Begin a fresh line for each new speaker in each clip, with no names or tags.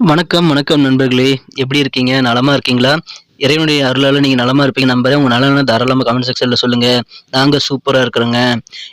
வணக்கம் வணக்கம் நண்பர்களே. எப்படி இருக்கீங்க? நலமா இருக்கீங்களா? இறைவனுடைய அருளால் நீங்கள் நலமா இருப்பீங்க நம்புறேன். உங்கள் நலன தாராளமாக கமெண்ட் செக்ஷனில் சொல்லுங்கள் நாங்கள் சூப்பராக இருக்கிறோங்க.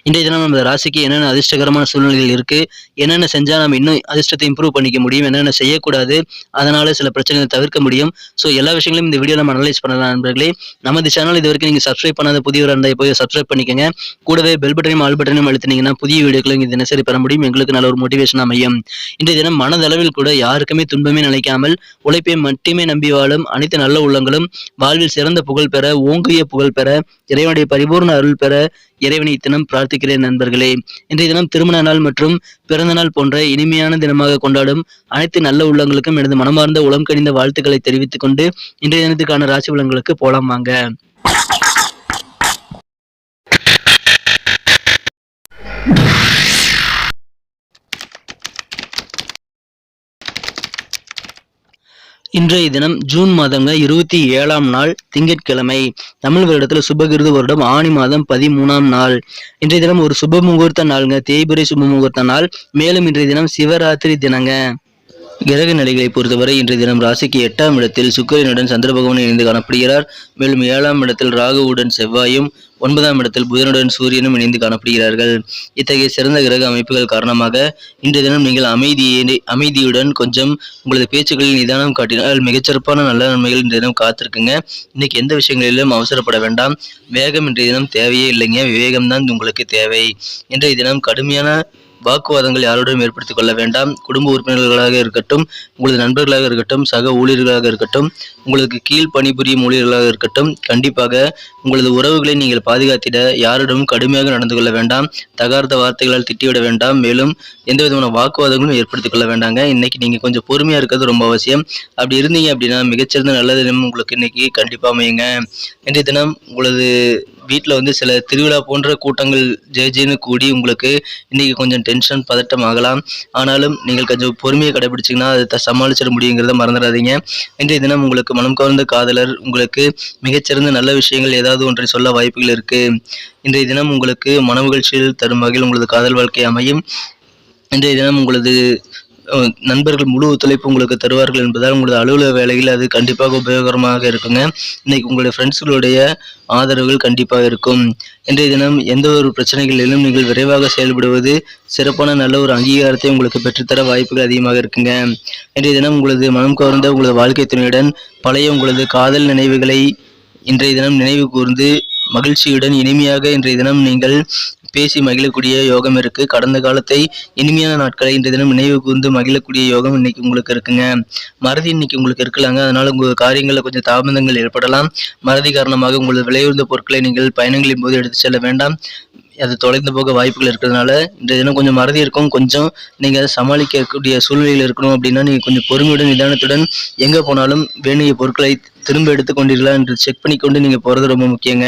இன்றைய தினம் நம்ம ராசிக்கு என்னென்ன அதிர்ஷ்டகரமான சூழ்நிலைகள் இருக்குது என்னென்ன செஞ்சால் நம்ம இன்னும் அதிர்ஷ்டத்தை இம்ப்ரூவ் பண்ணிக்க முடியும்? என்னென்ன செய்யக்கூடாது? அதனால் சில பிரச்சனைகளை தவிர்க்க முடியும். ஸோ எல்லா விஷயங்களையும் இந்த வீடியோ நம்ம அனலைஸ் பண்ணலாம் நண்பர்களே. நமது சேனல் இது வரைக்கும் நீங்கள் சப்ஸ்கிரைப் பண்ணாத புதியவராக இருந்தால் போய் சப்ஸ்கிரைப் பண்ணிக்கோங்க. கூடவே பெல் பட்டனையும் ஆல் பட்டனையும் அழுத்தினீங்கன்னா புதிய வீடியோக்களை இங்கே தினசரி பெற முடியும். எங்களுக்கு நல்ல ஒரு மோட்டிவேஷன் அமையும். இன்றைய தினம் மனதளவில் கூட யாருக்குமே துன்பமே நினைக்காமல் உழைப்பை மட்டுமே நம்பி வாழும் அனைத்து நல்ல உள்ளங்களும் வாழ்வில் சிறந்த புகழ் பெற ஓங்கிய புகழ் பெற இறைவனுடைய பரிபூர்ண அருள் பெற இறைவனை தினம் பிரார்த்திக்கிறேன் நண்பர்களே. இன்றைய தினம் திருமண நாள் மற்றும் பிறந்த நாள் போன்ற இனிமையான தினமாக கொண்டாடும் அனைத்து நல்ல உள்ளங்களுக்கும் எனது மனமார்ந்த உளம் கனிந்த வாழ்த்துக்களை தெரிவித்துக் கொண்டு இன்றைய தினத்துக்கான ராசி உள்ளங்களுக்கு போலாம் வாங்க. இன்றைய தினம் ஜூன் மாதங்க இருபத்தி ஏழாம் நாள் திங்கட்கிழமை. தமிழ் வருடத்துல சுபகிருது வருடம் ஆணி மாதம் பதிமூணாம் நாள். இன்றைய தினம் ஒரு சுப முகூர்த்த நாளுங்க தேய்பிரை சுப முகூர்த்த நாள். மேலும் இன்றைய தினம் சிவராத்திரி தினங்க. கிரக நிலைகளை பொறுத்தவரை இன்றைய தினம் ராசிக்கு எட்டாம் இடத்தில் சுக்கிரனுடன் சந்திர பகவான் இணைந்து காணப்படுகிறார். மேலும் ஏழாம் இடத்தில் ராகுவுடன் செவ்வாயும் ஒன்பதாம் இடத்தில் புதனுடன் சூரியனும் இணைந்து காணப்படுகிறார்கள். இத்தகைய சிறந்த கிரக அமைப்புகள் காரணமாக இன்றைய தினம் நீங்கள் அமைதியை அமைதியுடன் கொஞ்சம் உங்களது பேச்சுக்களில் நிதானம் காட்டினால் மிகச்சிறப்பான நல்ல நன்மைகள் இன்றைய தினம் காத்திருக்குங்க. இன்னைக்கு எந்த விஷயங்களிலும் அவசரப்பட வேண்டாம். வேகம் இன்றைய தினம் தேவையே இல்லைங்க. விவேகம் தான் உங்களுக்கு தேவை. இன்றைய தினம் கடுமையான வாக்குவாதங்கள் யாரோடும் ஏற்படுத்திக் கொள்ள வேண்டாம். குடும்ப உறுப்பினர்களாக இருக்கட்டும் உங்களது நண்பர்களாக இருக்கட்டும் சக ஊழியர்களாக இருக்கட்டும் உங்களுக்கு கீழ் பணிபுரியும் ஊழியர்களாக இருக்கட்டும் கண்டிப்பாக உங்களது உறவுகளை நீங்கள் பாதுகாத்திட யாரிடமும் கடுமையாக நடந்து கொள்ள வேண்டாம். தகார்த்த வார்த்தைகளால் திட்டிவிட வேண்டாம். மேலும் எந்த விதமான வாக்குவாதங்களும் ஏற்படுத்திக் கொள்ள வேண்டாங்க. இன்னைக்கு நீங்கள் கொஞ்சம் பொறுமையாக இருக்கிறது ரொம்ப அவசியம். அப்படி இருந்தீங்க அப்படின்னா மிகச்சிறந்த நல்ல தினம் உங்களுக்கு இன்னைக்கு கண்டிப்பாக அமையுங்க. இன்றைய தினம் உங்களது வீட்டில் வந்து சில திருவிழா போன்ற கூட்டங்கள் ஜெய கூடி உங்களுக்கு இன்றைக்கி கொஞ்சம் டென்ஷன் பதட்டம் ஆகலாம். ஆனாலும் நீங்கள் கொஞ்சம் பொறுமையை கடைபிடிச்சிங்கன்னா அதை த- சமாளிச்சிட முடியுங்கிறத மறந்துடாதீங்க. இன்றைய தினம் உங்களுக்கு மனம் கவர்ந்த காதலர் உங்களுக்கு மிகச்சிறந்த நல்ல விஷயங்கள் ஏதாவது ஒன்றை சொல்ல வாய்ப்புகள் இருக்குது இன்றைய தினம் உங்களுக்கு மனமகிழ்ச்சியில் தரும் வகையில் உங்களது காதல் வாழ்க்கை அமையும். இன்றைய தினம் உங்களது நண்பர்கள் முழு ஒத்துழைப்பு உங்களுக்கு தருவார்கள் என்பதால் உங்களது அலுவலக வேலையில் அது கண்டிப்பாக உபயோகரமாக இருக்குங்க. இன்னைக்கு உங்களுடைய ஃப்ரெண்ட்ஸ்களுடைய ஆதரவுகள் கண்டிப்பாக இருக்கும். இன்றைய தினம் எந்த ஒரு பிரச்சனைகளிலும் நீங்கள் விரைவாக செயல்படுவது சிறப்பான நல்ல ஒரு அங்கீகாரத்தை உங்களுக்கு பெற்றுத்தர வாய்ப்புகள் அதிகமாக இருக்குங்க. இன்றைய தினம் உங்களது மனம் கவர்ந்த உங்களது வாழ்க்கை துணையுடன் பழைய உங்களது காதல் நினைவுகளை இன்றைய தினம் நினைவு கூர்ந்து மகிழ்ச்சியுடன் இனிமையாக இன்றைய தினம் நீங்கள் பேசி மகிழக்கூடிய யோகம் இருக்கு. கடந்த காலத்தை இனிமையான நாட்களை இன்றைய தினம் நினைவு கூர்ந்து மகிழக்கூடிய யோகம் இன்னைக்கு உங்களுக்கு இருக்குங்க. மறதி இன்னைக்கு உங்களுக்கு இருக்கலாங்க. அதனால உங்க காரியங்களில் கொஞ்சம் தாமதங்கள் ஏற்படலாம். மறதி காரணமாக உங்களது விலையுறந்த பொருட்களை நீங்கள் பயணங்களின் போது எடுத்து செல்ல வேண்டாம். அது தொலைந்து போக வாய்ப்புகள் இருக்கிறதுனால இன்றைய தினம் கொஞ்சம் மறதி இருக்கும். கொஞ்சம் நீங்கள் அதை சமாளிக்கக்கூடிய சூழ்நிலையில் இருக்கணும் அப்படின்னா நீங்கள் கொஞ்சம் பொறுமையுடன் நிதானத்துடன் எங்கே போனாலும் வேண்டிய பொருட்களை திரும்ப எடுத்துக்கொண்டீர்களா என்று செக் பண்ணிக்கொண்டு நீங்கள் போகிறது ரொம்ப முக்கியங்க.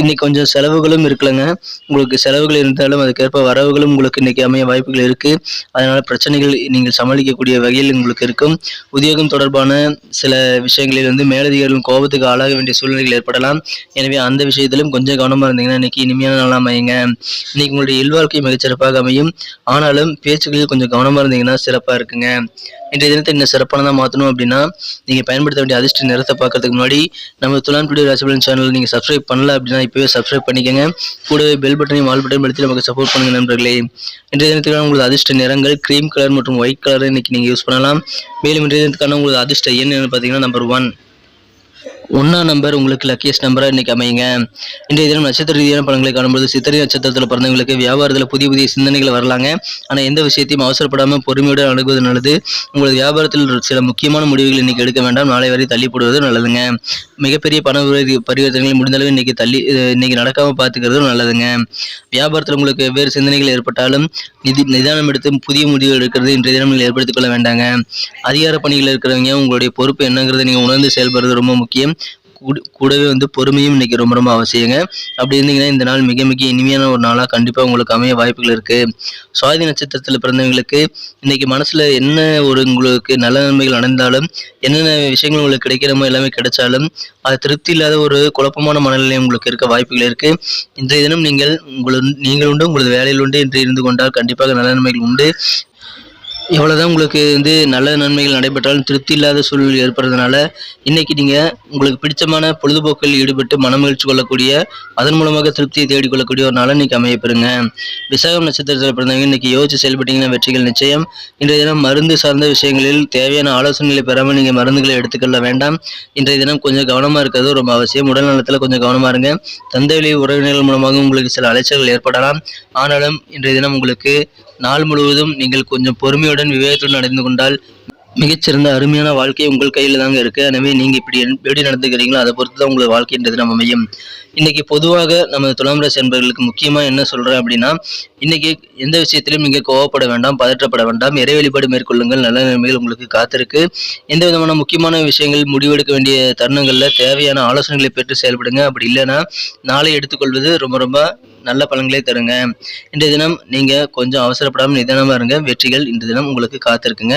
இன்னைக்கு கொஞ்சம் செலவுகளும் இருக்கலைங்க. உங்களுக்கு செலவுகள் இருந்தாலும் அதுக்கேற்ப வரவுகளும் உங்களுக்கு இன்னைக்கு அமைய வாய்ப்புகள் இருக்குது அதனால் பிரச்சனைகள் நீங்கள் சமாளிக்கக்கூடிய வகையில் உங்களுக்கு இருக்கும். உத்தியோகம் தொடர்பான சில விஷயங்களில் வந்து மேலதிகாரிகள் கோபத்துக்கு ஆளாக வேண்டிய சூழ்நிலைகள் ஏற்படலாம். எனவே அந்த விஷயத்திலும் கொஞ்சம் கவனமாக இருந்தீங்கன்னா இன்னைக்கு இனிமையான நாளாக அமையுங்க. இன்னைக்கு உங்களுடைய இல்வாழ்க்கை மிகச்சிறப்பாக அமையும். ஆனாலும் பேச்சுகளில் கொஞ்சம் கவனமாக இருந்தீங்கன்னா சிறப்பாக இருக்குங்க. இன்றைய தினத்தை இன்னும் சிறப்பானதாக மாற்றணும் அப்படின்னா நீங்கள் பயன்படுத்த வேண்டிய அதிர்ஷ்ட நிறத்தை பார்க்கறதுக்கு முன்னாடி நம்ம துலான் பிடி ராசிபலன் சேனல் நீங்கள் சப்ஸ்கிரைப் பண்ணல அப்படின்னா இப்போவே சப்ஸ்கிரைப் பண்ணிக்கோங்க. கூடவே பெல் பட்டனையும் ஆல் பட்டன் அழுத்தி நமக்கு சப்போர்ட் பண்ணுங்க நண்பர்களே. இன்றைய தினத்துக்கான உங்களது அதிர்ஷ்ட நிறங்கள் க்ரீம் கலர் மற்றும் ஒயிட் கலரை இன்னைக்கு நீங்கள் யூஸ் பண்ணலாம். மேலும் இன்றைய தினத்துக்கான உங்களது அதிர்ஷ்ட எண் என்னன்னு பார்த்தீங்கன்னா நம்பர் ஒன் ஒன்றாம் நம்பர் உங்களுக்கு லக்கியஸ்ட் நம்பராக இன்னைக்கு அமையுங்க. இன்றைய தினம் நட்சத்திர ரீதியான பலன்களை காணும்போது சித்திரை நட்சத்திரத்தில் பிறந்தவங்களுக்கு வியாபாரத்தில் புதிய புதிய சிந்தனைகள் வரலாங்க. ஆனால் எந்த விஷயத்தையும் அவசரப்படாமல் பொறுமையுடன் அணுகுவது நல்லது. உங்களது வியாபாரத்தில் சில முக்கியமான முடிவுகள் இன்னைக்கு எடுக்க வேண்டாம். நாளை வரை தள்ளி போடுவது நல்லதுங்க. மிகப்பெரிய பண பரிவர்த்தனைகளை முடிந்தளவு இன்னைக்கு தள்ளி இன்னைக்கு நடக்காம பார்த்துக்கிறதும் நல்லதுங்க. வியாபாரத்தில் உங்களுக்கு வெவ்வேறு சிந்தனைகள் ஏற்பட்டாலும் நிதி நிதானம் எடுத்து புதிய முடிவு எடுக்கிறது இன்றைய தினம் நீங்கள் ஏற்படுத்திக் கொள்ள வேண்டாங்க. அதிகார பணிகள் இருக்கிறவங்க உங்களுடைய பொறுப்பு என்னங்கிறத நீங்கள் உணர்ந்து செயல்படுறது ரொம்ப முக்கியம். கூடவே வந்து பொறுமையும் இன்னைக்கு ரொம்ப ரொம்ப அவசியங்க. அப்படி இருந்தீங்கன்னா இந்த நாள் மிக மிக இனிமையான ஒரு நாளாக கண்டிப்பாக உங்களுக்கு அமைய வாய்ப்புகள் இருக்குது சுவாதி நட்சத்திரத்தில் பிறந்தவங்களுக்கு இன்றைக்கி மனசில் என்ன ஒரு உங்களுக்கு நல்ல நன்மைகள் அடைந்தாலும் என்னென்ன விஷயங்கள் உங்களுக்கு கிடைக்கிறமோ எல்லாமே கிடைச்சாலும் அது திருப்தி இல்லாத ஒரு குழப்பமான மனநிலை உங்களுக்கு இருக்க வாய்ப்புகள் இருக்குது இன்றைய தினம் நீங்கள் உங்களது நீங்கள் உண்டு உங்களது வேலையில் உண்டு என்று இருந்து கொண்டால் கண்டிப்பாக நல்ல நன்மைகள் உண்டு. எவ்வளோதான் உங்களுக்கு வந்து நல்ல நன்மைகள் நடைபெற்றாலும் திருப்தி இல்லாத சூழல் ஏற்படுறதுனால இன்னைக்கு நீங்கள் உங்களுக்கு பிடிச்சமான பொழுதுபோக்கில் ஈடுபட்டு மனமகிழ்ச்சி கொள்ளக்கூடிய அதன் மூலமாக திருப்தியை தேடிக்கொள்ளக்கூடிய ஒரு நாளை இன்னைக்கு அமையப்பெறுங்க விசாகம் நட்சத்திரத்தில் பிறந்தவங்க இன்னைக்கு யோசிச்சு செயல்பட்டீங்கன்னா வெற்றிகள் நிச்சயம். இன்றைய தினம் மருந்து சார்ந்த விஷயங்களில் தேவையான ஆலோசனைகளை பெறாமல் நீங்கள் மருந்துகளை எடுத்துக்கொள்ள வேண்டாம். இன்றைய தினம் கொஞ்சம் கவனமாக இருக்கிறது ரொம்ப அவசியம். உடல் நலத்தில் கொஞ்சம் கவனமாக இருங்க. தந்தை வழி உறவினர்கள் மூலமாக உங்களுக்கு சில அலைச்சல்கள் ஏற்படலாம். ஆனாலும் இன்றைய தினம் உங்களுக்கு நாள் முழுவதும் நீங்கள் கொஞ்சம் பொறுமையுடன் விவேகத்துடன் நடந்து கொண்டால் மிகச்சிறந்த அருமையான வாழ்க்கை உங்கள் கையில் தாங்க இருக்கு. எனவே நீங்க இப்படி எப்படி நடந்துக்கிறீங்களோ அதை பொறுத்து தான் உங்கள் வாழ்க்கைன்றது நம்ம அமையும். இன்னைக்கு பொதுவாக நம்ம துலாம் ராசி என்பவர்களுக்கு முக்கியமா என்ன சொல்றேன் அப்படின்னா இன்னைக்கு எந்த விஷயத்திலும் நீங்க கோவப்பட வேண்டாம் பதற்றப்பட வேண்டாம். இறை வழிபாடு மேற்கொள்ளுங்கள் நல்ல நிலைமைகள் உங்களுக்கு காத்திருக்கு. எந்த விதமான முக்கியமான விஷயங்கள் முடிவெடுக்க வேண்டிய தருணங்கள்ல தேவையான ஆலோசனைகளை பெற்று செயல்படுங்க. அப்படி இல்லைன்னா நாளை எடுத்துக்கொள்வது ரொம்ப ரொம்ப நல்ல பலன்களை தருங்க. இன்றைய தினம் நீங்கள் கொஞ்சம் அவசரப்படாமல் நிதானமாக இருங்க. வெற்றிகள் இன்றைய தினம் உங்களுக்கு காத்திருக்குங்க.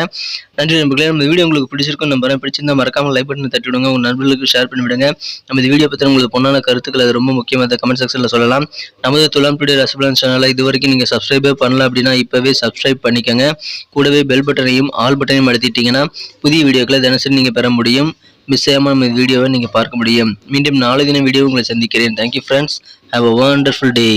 நன்றி நண்பர்களே நம்ம வீடியோ உங்களுக்கு பிடிச்சிருக்கும் நம்புறேன். பிடிச்சிருந்தா மறக்காமல் லைக் பட்டன் தட்டி விடுங்க உங்கள் நண்பர்களுக்கு ஷேர் பண்ணிவிடுங்க. நம்ம இந்த வீடியோ பற்றி உங்களுக்கு பொண்ணான கருத்துக்கள் அது ரொம்ப முக்கியமாக கமெண்ட் செக்ஷனில் சொல்லலாம். நமது துலாம் டுடே ரசபலன் சேனலை இது வரைக்கும் நீங்கள் சப்ஸ்கிரைபே பண்ணல அப்படின்னா இப்போவே சப்ஸ்கிரைப் பண்ணிக்கோங்க. கூடவே பெல் பட்டனையும் ஆல் பட்டனையும் அழுத்திட்டீங்கன்னா புதிய வீடியோக்களை தினசரி நீங்கள் பெற முடியும். மிஸ் செய்யாமல் நம்ம வீடியோவை நீங்கள் பார்க்க முடியும். மீண்டும் நாளை தினம் வீடியோ உங்களை சந்திக்கிறேன். Thank you friends have a wonderful day